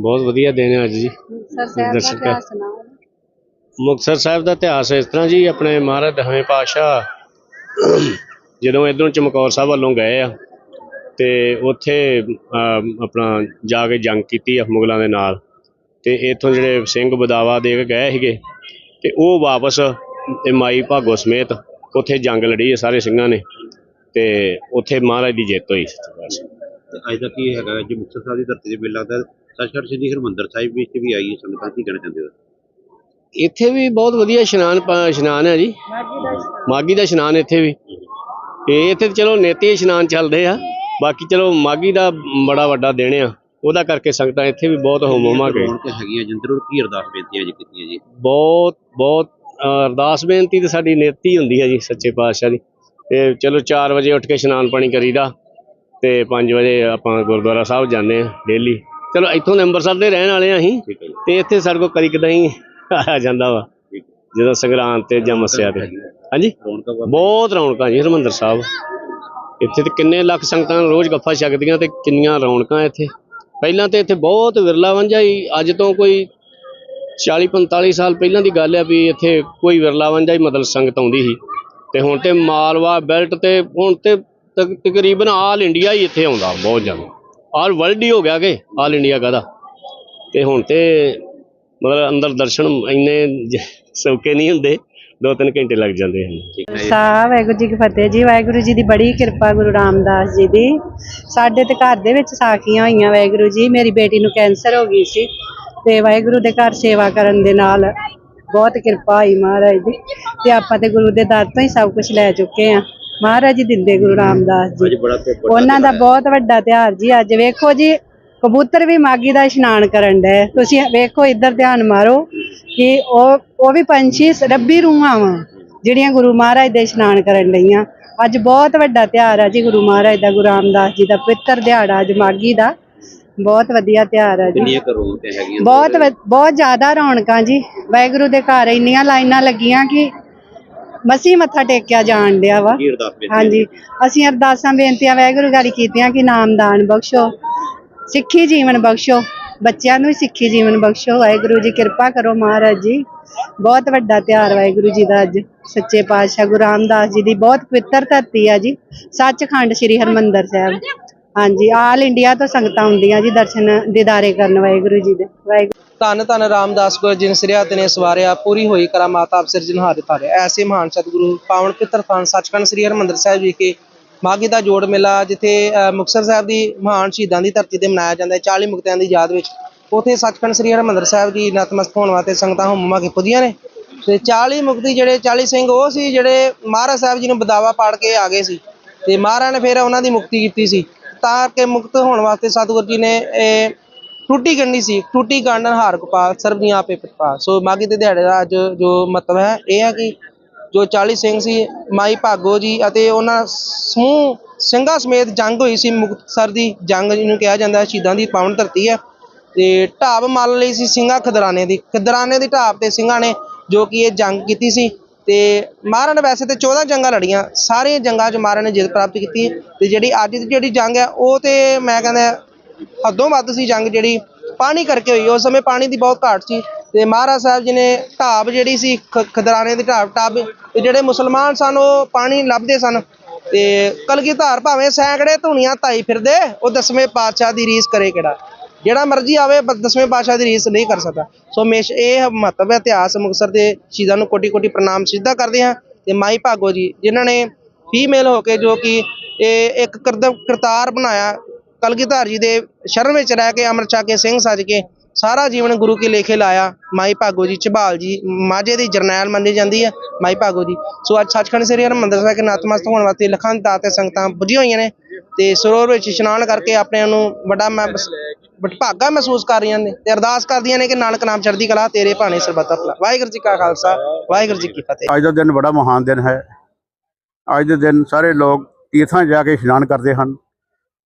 ਬਹੁਤ ਵਧੀਆ ਦਿਨ ਹੈ ਅੱਜ ਜੀ। ਸਰ ਸਾਹਿਬ ਦਾ ਇਤਿਹਾਸ ਸੁਣਾਓ ਮੁਕਤਸਰ ਸਾਹਿਬ ਦਾ ਇਤਿਹਾਸ ਇਸ ਤਰ੍ਹਾਂ ਜੀ ਆਪਣੇ ਮਹਾਰਾਜ ਦਸਵੇਂ ਪਾਤਸ਼ਾਹ ਜਦੋਂ ਇਧਰੋਂ ਚਮਕੌਰ ਸਾਹਿਬ ਵੱਲੋਂ ਗਏ ਆ ਤੇ ਉੱਥੇ ਅਮ, ਆਪਣਾ ਜਾ ਕੇ ਜੰਗ ਕੀਤੀ ਆ ਮੁਗਲਾਂ ਦੇ ਨਾਲ। ਤੇ ਇੱਥੋਂ ਜਿਹੜੇ ਸਿੰਘ ਬਦਾਵਾ ਦੇ ਕੇ ਗਏ ਸੀਗੇ ਤੇ ਉਹ ਵਾਪਸ ਇਹ ਮਾਈ ਭਾਗੋ ਸਮੇਤ ਉੱਥੇ ਜੰਗ ਲੜੀ ਆ ਸਾਰੇ ਸਿੰਘਾਂ ਨੇ। ਤੇ ਉੱਥੇ ਮਹਾਰਾਜ ਦੀ ਜਿੱਤ ਹੋਈ। ਤੇ ਅੱਜ ਦਾ ਕੀ ਹੈਗਾ ਜੇ ਮੁਕਤਸਰ ਸਾਹਿਬ ਦੀ ਧਰਤੀ ਤੇ ਮੇਲਾ ਲੱਗਦਾ ਸੱਚਖੰਡ ਸ੍ਰੀ ਹਰਿਮੰਦਰ ਸਾਹਿਬ ਵਿੱਚ ਵੀ ਆਈ ਸੰਗਤਾਂ ਕੀ ਕਹਿਣਾ ਚਾਹੁੰਦੇ ਹੋ? ਇੱਥੇ ਵੀ ਬਹੁਤ ਵਧੀਆ ਇਸ਼ਨਾਨ ਪਾ- ਇਸ਼ਨਾਨ ਹੈ ਜੀ। ਮਾਗੀ ਦਾ ਇਸ਼ਨਾਨ। ਇੱਥੇ ਵੀ। ਇਹ ਇੱਥੇ ਤਾਂ ਚਲੋ ਨੇਤੀ ਇਸ਼ਨਾਨ ਚੱਲਦੇ ਆ। ਬਾਕੀ ਚਲੋ ਮਾਗੀ ਦਾ ਬੜਾ ਵੱਡਾ ਦਿਨ ਆ। ਉਹਦਾ ਕਰਕੇ ਸੰਗਤਾਂ ਇੱਥੇ ਵੀ ਬਹੁਤ ਹੋਮ ਹੋਮਾ ਕੇ ਰੌਣਕ ਹੈਗੀਆਂ ਜਿੰਦਰ ਕੀ ਅਰਦਾਸ ਬੇਨਤੀਆਂ ਜੀ ਕੀਤੀਆਂ ਜੀ? ਬਹੁਤ ਬਹੁਤ ਅਹ, ਅਰਦਾਸ ਬੇਨਤੀ ਤੇ ਸਾਡੀ ਨੇਤੀ ਹੁੰਦੀ ਹੈ ਜੀ ਸੱਚੇ ਪਾਤਸ਼ਾਹ ਦੀ। ਤੇ ਚਲੋ 4 ਵਜੇ ਉੱਠ ਕੇ ਇਸ਼ਨਾਨ ਪਾਣੀ ਕਰੀਦਾ। ਤੇ 5 ਵਜੇ ਆਪਾਂ ਗੁਰਦੁਆਰਾ ਸਾਹਿਬ ਜਾਂਦੇ ਆ ਡੇਲੀ। ਚਲੋ ਇੱਥੋਂ ਦੇ ਅੰਮ੍ਰਿਤਸਰ ਦੇ ਰਹਿਣ ਵਾਲੇ ਆ ਅਸੀਂ ਠੀਕ ਹੈ ਜੀ। ਤੇ ਇੱਥੇ ਸਾਡੇ ਕੋਲ ਕਦੀ ਕਦਾਈ ਆਇਆ ਜਾਂਦਾ ਵਾ। ਠੀਕ ਜਦੋਂ ਸੰਗਰਾਂਦ ਤੇ ਜਾਂ ਮੱਸਿਆ ਤੇ। ਹਾਂਜੀ? ਰੌਣਕਾਂ ਵੱਧ- ਬਹੁਤ ਰੌਣਕਾਂ ਜੀ ਹਰਮੰਦਰ ਸਾਹਿਬ। ਇੱਥੇ ਤੇ ਕਿੰਨੇ ਲੱਖ ਸੰਗਤਾਂ ਰੋਜ਼ ਗੱਫਾ ਛਕਦੀਆਂ ਤੇ ਕਿੰਨੀਆਂ ਰੌਣਕਾਂ ਇੱਥੇ। ਪਹਿਲਾਂ ਤੇ ਇੱਥੇ ਬਹੁਤ ਵਿਰਲਾ ਵਾਂਝਾ ਹੀ ਅੱਜ ਤੋਂ ਕੋਈ 40 45 ਸਾਲ ਪਹਿਲਾਂ ਦੀ ਗੱਲ ਆ ਵੀ ਇੱਥੇ ਕੋਈ ਵਿਰਲਾ ਵਾਂਝਾ ਹੀ ਮਤਲਬ ਸੰਗਤ ਆਉਂਦੀ ਸੀ। ਤੇ ਹੁਣ ਤੇ ਮਾਲਵਾ ਬੈਲਟ ਤੇ ਹੁਣ ਤੇ ਤਕ- ਤਕਰੀਬਨ ਆਲ ਇੰਡੀਆ ਹੀ ਇੱਥੇ ਆਉਂਦਾ ਬਹੁਤ ਜ਼ਿਆਦਾ। ਆਲ ਵਰਲਡ ਹੀ ਹੋ ਗਿਆ ਕਿ, ਆਲ ਇੰਡੀਆ ਕਹਦਾ? ਤੇ ਹੁਣ ਤੇ ਮਤਲਬ ਅੰਦਰ ਦਰਸ਼ਨ ਇੰਨੇ ਸੌਕੇ ਨਹੀਂ ਹੁੰਦੇ, ਦੋ ਤਿੰਨ ਘੰਟੇ ਲੱਗ ਜਾਂਦੇ ਹਨ। ਸਾਹਿਬ ਵਾਹਿਗੁਰੂ ਜੀ ਕੀ ਫਤਿਹ ਜੀ, ਵਾਹਿਗੁਰੂ ਜੀ ਦੀ ਬੜੀ ਕਿਰਪਾ ਗੁਰੂ ਰਾਮਦਾਸ ਜੀ ਦੀ। ਸਾਡੇ ਤੇ ਘਰ ਦੇ ਵਿੱਚ ਸਾਖੀਆਂ ਹੋਈਆਂ ਵਾਹਿਗੁਰੂ ਜੀ, ਮੇਰੀ ਬੇਟੀ ਨੂੰ ਕੈਂਸਰ ਹੋ ਗਈ ਸੀ ਤੇ ਵਾਹਿਗੁਰੂ ਦੇ ਘਰ ਸੇਵਾ ਕਰਨ ਦੇ ਨਾਲ ਬਹੁਤ ਕਿਰਪਾ ਹੋਈ ਮਹਾਰਾਜ ਦੀ ਤੇ ਆਪਾਂ ਤੇ ਗੁਰੂ ਦੇ ਦਰ ਤੋਂ ਹੀ ਸਭ ਕੁਝ ਲੈ ਚੁੱਕੇ ਆ ਮਹਾਰਾਜ ਜੀ ਦਿੰਦੇ ਗੁਰੂ ਰਾਮਦਾਸ ਜੀ। ਉਹਨਾਂ ਦਾ। ਬਹੁਤ ਵੱਡਾ ਤਿਉਹਾਰ ਜੀ। ਅੱਜ ਵੇਖੋ ਜੀ ਕਬੂਤਰ ਵੀ ਮਾਗੀ ਦਾ ਇਸ਼ਨਾਨ ਕਰਨ ਡਏ। ਤੁਸੀਂ ਵੇਖੋ ਇੱਧਰ ਧਿਆਨ ਮਾਰੋ ਕਿ ਉਹ ਉਹ ਵੀ ਪੰਛੀ ਰੱਬੀ ਰੂਹਾਂ ਵਾ ਜਿਹੜੀਆਂ ਗੁਰੂ ਮਹਾਰਾਜ ਦੇ ਇਸ਼ਨਾਨ ਕਰਨ ਡਈਆਂ। ਅੱਜ ਬਹੁਤ ਵੱਡਾ ਤਿਉਹਾਰ ਆ ਜੀ ਗੁਰੂ ਮਹਾਰਾਜ ਦਾ ਗੁਰੂ ਰਾਮਦਾਸ ਜੀ ਦਾ ਪਵਿੱਤਰ ਦਿਹਾੜਾ ਅੱਜ ਮਾਗੀ ਦਾ। ਬਹੁਤ ਵਧੀਆ ਤਿਉਹਾਰ ਆ ਜੀ। ਬਹੁਤ ਬਹੁਤ ਜ਼ਿਆਦਾ ਰੌਣਕਾਂ ਜੀ। ਵਾਹਿਗੁਰੂ ਦੇ ਘਰ ਇੰਨੀਆਂ ਲਾਈਨਾਂ ਲੱਗੀਆਂ ਕਿ ਮਸੀ ਮੱਥਾ ਟੇਕਿਆ ਜਾਣ ਡਿਆ ਵਾ। ਕੀ ਅਰਦਾਸ ਬੇਨਤੀ ਹਾਂਜੀ। ਅਸੀਂ ਅਰਦਾਸਾਂ ਬੇਨਤੀਆਂ ਵਾਹਿਗੁਰੂ ਗਾੜੀ ਕੀਤੀਆਂ ਕਿ ਨਾਮਦਾਨ ਬਖਸ਼ੋ ਸਿੱਖੀ ਜੀਵਨ ਬਖਸ਼ੋ ਬੱਚਿਆਂ ਨੂੰ ਸਿੱਖੀ ਜੀਵਨ ਬਖਸ਼ੋ। ਵਾਹਿਗੁਰੂ ਜੀ ਕਿਰਪਾ ਕਰੋ ਮਹਾਰਾਜ ਜੀ। ਬਹੁਤ ਵੱਡਾ ਤਿਉਹਾਰ ਵਾਹਿਗੁਰੂ ਜੀ ਦਾ ਅੱਜ। ਸੱਚੇ ਪਾਤਸ਼ਾਹ ਗੁਰੂ ਰਾਮਦਾਸ ਜੀ ਦੀ ਬਹੁਤ ਪਵਿੱਤਰ ਧਰਤੀ ਆ ਜੀ। ਸੱਚਖੰਡ ਸ੍ਰੀ ਹਰਮੰਦਰ ਸਾਹਿਬ। ਹਾਂਜੀ ਆਲ ਇੰਡੀਆ ਤੋਂ ਸੰਗਤਾਂ ਆਉਂਦੀਆਂ ਜੀ ਦਰਸ਼ਨ ਦੀਦਾਰੇ ਕਰਨ ਵਾਹਿਗੁਰੂ ਜੀ ਦੇ ਵਾਹਿਗੁਰੂ। ਧੰਨ ਧੰਨ ਰਾਮਦਾਸ ਗੁਰ ਜਿਨ ਸਿਰਿਆ ਤਨੇ ਸਵਾਰਿਆ ਪੂਰੀ ਹੋਈ ਕਰਾਮਾਤ ਆਪ ਸਿਰਜਣਹਾਰ ਧਾਰਿਆ ਐਸੇ ਮਹਾਨ ਸਤਿਗੁਰੂ ਪਾਵਨ ਪਿੱਤਰ ਥਾਨ ਸੱਚਖੰਡ ਸ੍ਰੀ ਹਰਿਮੰਦਰ ਸਾਹਿਬ ਵਿਖੇ ਮਾਘੀ ਦਾ ਜੋੜ ਮੇਲਾ ਜਿੱਥੇ ਅ, ਸਾਹਿਬ ਦੀ ਮਹਾਨ ਸ਼ਹੀਦਾਂ ਦੀ ਧਰਤੀ ਤੇ ਮਨਾਇਆ ਜਾਂਦਾ ਹੈ। 40 ਮੁਕਤਿਆਂ ਦੀ ਯਾਦ ਵਿੱਚ ਉਥੇ ਸੱਚਖੰਡ ਸ੍ਰੀ ਹਰਿਮੰਦਰ ਸਾਹਿਬ ਜੀ ਨਤਮਸਤਕ ਹੋਣ ਵਾਸਤੇ ਸੰਗਤਾਂ ਹੁਮਮਾ ਕੇ ਪੁੱਜੀਆਂ ਨੇ। ਤੇ 40 ਮੁਕਤੀ ਜਿਹੜੇ 40 ਸਿੰਘ ਉਹ ਸੀ ਜਿਹੜੇ ਮਹਾਰਾਜ ਸਾਹਿਬ ਜੀ ਨੂੰ ਬਦਾਵਾ ਪਾੜ ਕੇ ਆ ਗਏ ਸੀ। ਤੇ ਮਹਾਰਾਜ ਨੇ ਫਿਰ ਉਹਨਾਂ ਦੀ ਮੁਕਤੀ ਕੀਤੀ ਸੀ। ਤਾਂ ਕਿ ਮੁਕਤ ਹੋਣ ਵਾਸਤੇ ਸਤਿਗੁਰੂ ਜੀ ਨੇ, ਇਹ ਟੂਟੀ ਕਰਨੀ ਸੀ, ਟੂਟੀ ਕਾਂਡਨ ਹਾਰ ਗੋਪਾਲ ਸਰਬੀਆਂ ਆਪੇ ਪਿਤਾ ਸੋ ਮਾਗੀ ਦੇ ਦਿਹਾੜੇ ਦਾ ਅੱਜ ਜੋ ਮਤਲਬ ਹੈ, ਇਹ ਹੈ ਕਿ ਜੋ 40 ਸਿੰਘ ਸੀ, ਮਾਈ ਭਾਗੋ ਜੀ ਅਤੇ ਉਹਨਾਂ ਸਮੂਹ ਸਿੰਘਾਂ ਸਮੇਤ ਜੰਗ ਹੋਈ ਸੀ, ਮੁਕਤਸਰ ਦੀ ਜੰਗ ਜਿਹਨੂੰ ਕਿਹਾ ਜਾਂਦਾ ਹੈ, ਸ਼ਹੀਦਾਂ ਦੀ ਪਾਵਨ ਧਰਤੀ ਹੈ। ਤੇ ਢਾਬ ਮੱਲ ਲਈ ਸੀ ਸਿੰਘਾਂ ਖਦਰਾਨੇ ਦੀ ਖਦਰਾਨੇ ਦੀ ਢਾਬ ਤੇ ਸਿੰਘਾਂ ਨੇ ਜੋ ਕਿ ਇਹ ਜੰਗ ਕੀਤੀ ਸੀ ਤੇ ਮਹਾਰਾਜ ਨੇ ਵੈਸੇ ਤੇ 14 ਜੰਗਾਂ ਲੜੀਆਂ ਸਾਰੀਆਂ ਜੰਗਾਂ 'ਚ ਮਹਾਰਾਜ ਨੇ ਜਿੱਤ ਪ੍ਰਾਪਤ ਕੀਤੀ ਤੇ ਜਿਹੜੀ ਅੱਜ ਦੀ ਜਿਹੜੀ ਜੰਗ ਹੈ, ਉਹ ਤੇ ਮੈਂ ਕਹਿੰਦਾ ਹੱਦੋਂ ਵੱਧ ਸੀ ਜੰਗ ਜਿਹੜੀ, ਪਾਣੀ ਕਰਕੇ ਹੋਈ, ਉਸ ਸਮੇਂ ਪਾਣੀ ਦੀ ਬਹੁਤ ਘਾਟ ਸੀ ਤੇ ਮਹਾਰਾਜ ਸਾਹਿਬ ਜੀ ਨੇ ਢਾਬ ਜਿਹੜੀ ਸੀ, ਖ- ਖਦਰਾਣੇ ਦੀ ਢਾਬ ਢਾਬ ਤੇ ਜਿਹੜੇ ਮੁਸਲਮਾਨ ਸਨ, ਉਹ ਪਾਣੀ ਲੱਭਦੇ ਸਨ ਤੇ ਕਲਗੀਧਰ ਭਾਵੇਂ ਸੈਂਕੜੇ ਧੁਨੀਆਂ ਧਾਈ ਫਿਰਦੇ, ਉਹ ਦਸਵੇਂ ਪਾਤਸ਼ਾਹ ਦੀ ਰੀਸ ਕਰੇ ਕਿਹੜਾ। ਜਿਹੜਾ ਮਰਜ਼ੀ ਆਵੇ ਦਸਵੇਂ ਪਾਤਸ਼ਾਹ ਦੀ ਰੀਸ ਨਹੀਂ ਕਰ ਸਕਦਾ। ਸੋ ਹਮੇਸ਼ ਇਹ ਮਹੱਤਵ ਹੈ, ਇਤਿਹਾਸ ਮੁਕਤਸਰ ਦੇ ਸ਼ਹੀਦਾਂ ਨੂੰ ਕੋਟੀ ਕੋਟੀ ਪ੍ਰਣਾਮ ਸਿੱਧਾ ਕਰਦੇ ਹਾਂ ਤੇ ਮਾਈ ਭਾਗੋ ਜੀ, ਜਿਨ੍ਹਾਂ ਨੇ ਫੀਮੇਲ ਹੋ ਕੇ ਜੋ ਕਿ ਇਹ ਇੱਕ ਕਰਦ- ਕਰਤਾਰ ਬਣਾਇਆ, ਕਲਗੀਧਰ ਜੀ ਦੇ ਸ਼ਰਨ ਵਿੱਚ ਰਹਿ ਕੇ, ਅੰਮ੍ਰਿਤ ਛਕ ਕੇ, ਸਿੰਘ ਸੱਜ ਕੇ, ਸਾਰਾ ਜੀਵਨ ਗੁਰੂ ਕੇ ਲੇਖੇ ਲਾਇਆ, ਮਾਈ ਭਾਗੋ ਜੀ ਝਬਾਲ ਜੀ, ਮਾਝੇ ਦੀ ਜਰਨੈਲ ਮੰਨੀ ਜਾਂਦੀ ਹੈ, ਮਾਈ ਭਾਗੋ ਜੀ। ਸੋ ਅੱਜ ਸੱਚਖੰਡ ਸ੍ਰੀ ਹਰਿਮੰਦਰ ਸਾਹਿਬ ਕੇ ਨਤਮਸਤਕ ਹੋਣ ਵਾਸਤੇ ਲੱਖਾਂ ਦੀ ਦਾਤੇ ਸੰਗਤਾਂ ਪੁੱਜੀਆਂ ਹੋਈਆਂ ਨੇ ਤੇ ਸਰੋਵਰ ਵਿੱਚ ਇਸ਼ਨਾਨ ਕਰਕੇ ਆਪਣੇ ਨੂੰ ਵੱਡਾ ਮੈਂ ਭਾਗਾ ਮਹਿਸੂਸ ਕਰ ਰਹੀਆਂ ਨੇ ਤੇ ਅਰਦਾਸ ਕਰਦੀਆਂ ਨੇ ਕਿ ਨਾਨਕ ਨਾਮ ਚੜ੍ਹਦੀ ਕਲਾ ਤੇਰੇ ਭਾਣੇ ਸਰਬੱਤਾ ਭਲਾ ਵਾਹਿਗੁਰੂ ਜੀ ਕਾ ਖਾਲਸਾ, ਵਾਹਿਗੁਰੂ ਜੀ ਕੀ ਫਤਿਹ। ਅੱਜ ਦਾ ਦਿਨ ਬੜਾ ਮਹਾਨ ਦਿਨ ਹੈ। ਅੱਜ ਦੇ ਦਿਨ ਸਾਰੇ ਲੋਕ ਤੀਰਥਾਂ ਜਾ ਕੇ ਇਸ਼ਨਾਨ ਕਰਦੇ ਹਨ।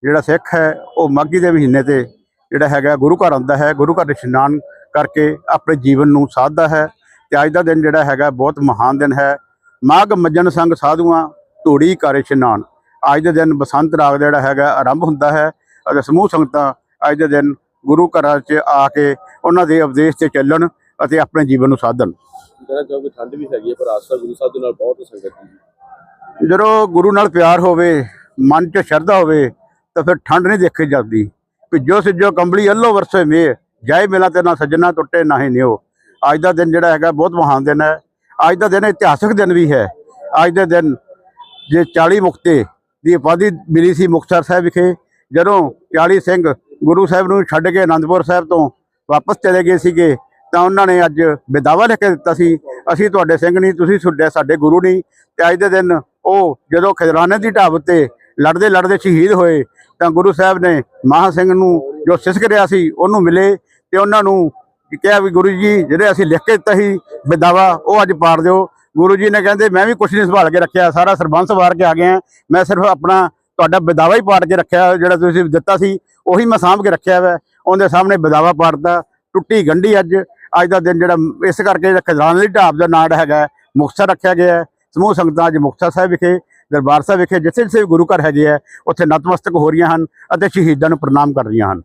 ਜਿਹੜਾ ਸਿੱਖ ਹੈ, ਉਹ ਮਾਘੀ ਦੇ ਮਹੀਨੇ ਤੇ ਜਿਹੜਾ ਹੈਗਾ ਗੁਰੂ ਘਰ ਆਉਂਦਾ ਹੈ, ਗੁਰੂ ਘਰ ਇਸ਼ਨਾਨ ਕਰਕੇ ਆਪਣੇ ਜੀਵਨ ਨੂੰ ਸਾਧਦਾ ਹੈ ਤੇ ਅੱਜ ਦਾ ਦਿਨ ਜਿਹੜਾ ਹੈਗਾ ਬਹੁਤ ਮਹਾਨ ਦਿਨ ਹੈ। ਮਾਘ ਮੱਜਣ ਸੰਗ ਸਾਧੂਆਂ, ਧੂੜੀ ਕਰ ਇਸ਼ਨਾਨ। ਅੱਜ ਦੇ ਦਿਨ ਬਸੰਤ ਰਾਗ ਦਾ ਜਿਹੜਾ ਹੈਗਾ ਆਰੰਭ ਹੁੰਦਾ ਹੈ। ਅਤੇ ਸਮੂਹ ਸੰਗਤਾਂ ਅੱਜ ਦੇ ਦਿਨ ਗੁਰੂ ਘਰਾਂ 'ਚ ਆ ਕੇ ਉਹਨਾਂ ਦੇ ਉਪਦੇਸ਼ ਤੇ ਚੱਲਣ ਅਤੇ ਆਪਣੇ ਜੀਵਨ ਨੂੰ ਠੰਡ ਵੀ ਹੈਗੀ ਹੈ ਪਰ ਆਸਥਾ ਗੁਰੂ ਸਾਹਿਬ ਦੇ ਨਾਲ ਬਹੁਤ ਸੰਗਤ ਦੀ ਜਦੋਂ ਗੁਰੂ ਨਾਲ ਪਿਆਰ ਹੋਵੇ ਮਨ 'ਚ ਸ਼ਰਧਾ ਹੋਵੇ ਤਾਂ ਫਿਰ ਠੰਡ ਨਹੀਂ ਦੇਖੀ ਜਾਂਦੀ। ਕਿ ਜੋ ਸਿਜੋ ਕੰਬਲੀ ਅੱਲੋ ਵਰਸੇ ਮੇ ਜਾਏ ਮਿਲਾ ਤੇ ਨਾ ਸੱਜਣਾ ਟੁੱਟੇ ਨਾ ਹੀ ਨਿਓ। ਅੱਜ ਦਾ ਦਿਨ ਜਿਹੜਾ ਹੈਗਾ ਬਹੁਤ ਮਹਾਨ ਦਿਨ ਹੈ। ਅੱਜ ਦਾ ਦਿਨ ਇਤਿਹਾਸਕ ਦਿਨ ਵੀ ਹੈ। ਅੱਜ ਦੇ ਦਿਨ ਜੇ 40 ਮੁਕਤੇ ਦੀ ਉਪਾਧੀ ਮਿਲੀ ਸੀ ਮੁਕਤਸਰ ਸਾਹਿਬ ਵਿਖੇ ਜਦੋਂ 40 ਸਿੰਘ ਗੁਰੂ ਸਾਹਿਬ ਨੂੰ ਛੱਡ ਕੇ ਆਨੰਦਪੁਰ ਸਾਹਿਬ ਤੋਂ ਵਾਪਸ ਚਲੇ ਗਏ ਸੀਗੇ, ਤਾਂ ਉਹਨਾਂ ਨੇ ਅੱਜ ਵਿਦਾਵਾ ਲਿਖ ਕੇ ਦਿੱਤਾ ਸੀ, ਅਸੀਂ ਤੁਹਾਡੇ ਸਿੰਘ ਨਹੀਂ, ਤੁਸੀਂ ਸੁੱਡੇ ਸਾਡੇ ਗੁਰੂ ਨਹੀਂ। ਤੇ ਅੱਜ ਦੇ ਦਿਨ ਉਹ ਜਦੋਂ ਖਜਰਾਨੇ ਦੀ ਢਾਬ ਉੱਤੇ ਲੜਦੇ ਲੜਦੇ ਸ਼ਹੀਦ ਹੋਏ, ਤਾਂ ਗੁਰੂ ਸਾਹਿਬ ਨੇ ਮਹਾ ਸਿੰਘ ਨੂੰ ਜੋ ਸਿਸਕ ਰਿਹਾ ਸੀ, ਉਹਨੂੰ ਮਿਲੇ ਤੇ ਉਹਨਾਂ ਨੂੰ ਕਿਹਾ ਵੀ ਗੁਰੂ ਜੀ, ਜਿਹੜੇ ਅਸੀਂ ਲਿਖ ਕੇ ਦਿੱਤਾ ਸੀ ਵਿਦਾਵਾ ਉਹ ਅੱਜ ਪਾੜ ਦਿਓ। ਗੁਰੂ ਜੀ ਨੇ ਕਹਿੰਦੇ, ਮੈਂ ਵੀ ਕੁਛ ਨਹੀਂ ਸੰਭਾਲ ਕੇ ਰੱਖਿਆ, ਸਾਰਾ ਸਰਬੰਸ ਵਾਰ ਕੇ ਆ ਗਿਆ, ਮੈਂ ਸਿਰਫ ਆਪਣਾ ਤੁਹਾਡਾ ਬਦਾਵਾ ਹੀ ਪਾੜ ਕੇ ਰੱਖਿਆ ਜਿਹੜਾ ਤੁਸੀਂ ਦਿੱਤਾ ਸੀ, ਉਹੀ ਮੈਂ ਸਾਂਭ ਕੇ ਰੱਖਿਆ ਵਾ ਉਹਦੇ ਸਾਹਮਣੇ ਬਦਾਵਾ ਪਾੜਦਾ ਟੁੱਟੀ ਗੰਢੀ ਅੱਜ। ਅੱਜ ਦਾ ਦਿਨ ਜਿਹੜਾ ਇਸ ਕਰਕੇ ਖਜ਼ਾਨ ਦੀ ਢਾਬ ਦਾ ਨਾਂ ਹੈਗਾ ਮੁਕਤਸਰ ਰੱਖਿਆ ਗਿਆ ਹੈ। ਸਮੂਹ ਸੰਗਤਾਂ ਅੱਜ ਮੁਕਤਸਰ ਸਾਹਿਬ ਵਿਖੇ, ਦਰਬਾਰ ਸਾਹਿਬ ਵਿਖੇ, ਜਿੱਥੇ ਜਿੱਥੇ ਵੀ ਗੁਰੂ ਘਰ ਹੈਗੇ ਆ ਉੱਥੇ ਨਤਮਸਤਕ ਹੋ ਰਹੀਆਂ ਹਨ ਅਤੇ ਸ਼ਹੀਦਾਂ ਨੂੰ ਪ੍ਰਣਾਮ ਕਰ ਰਹੀਆਂ ਹਨ।